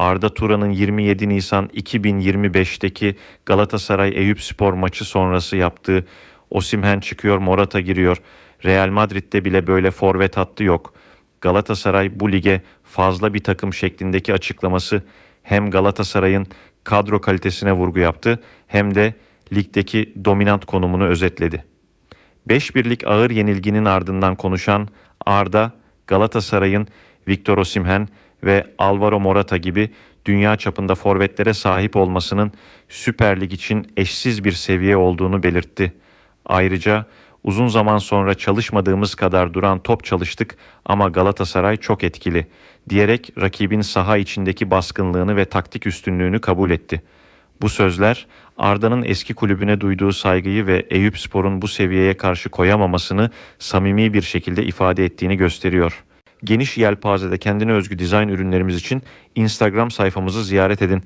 Arda Turan'ın 27 Nisan 2025'teki Galatasaray Eyüp Spor maçı sonrası yaptığı Osimhen çıkıyor, Morata giriyor. Real Madrid'de bile böyle forvet hattı yok. Galatasaray bu lige fazla bir takım şeklindeki açıklaması hem Galatasaray'ın kadro kalitesine vurgu yaptı hem de ligdeki dominant konumunu özetledi. 5 birlik ağır yenilginin ardından konuşan Arda, Galatasaray'ın Victor Osimhen ve Alvaro Morata gibi dünya çapında forvetlere sahip olmasının Süper Lig için eşsiz bir seviye olduğunu belirtti. Ayrıca uzun zaman sonra çalışmadığımız kadar duran top çalıştık ama Galatasaray çok etkili diyerek rakibin saha içindeki baskınlığını ve taktik üstünlüğünü kabul etti. Bu sözler Arda'nın eski kulübüne duyduğu saygıyı ve Eyüp Spor'un bu seviyeye karşı koyamamasını samimi bir şekilde ifade ettiğini gösteriyor. Geniş yelpazede kendine özgü dizayn ürünlerimiz için Instagram sayfamızı ziyaret edin.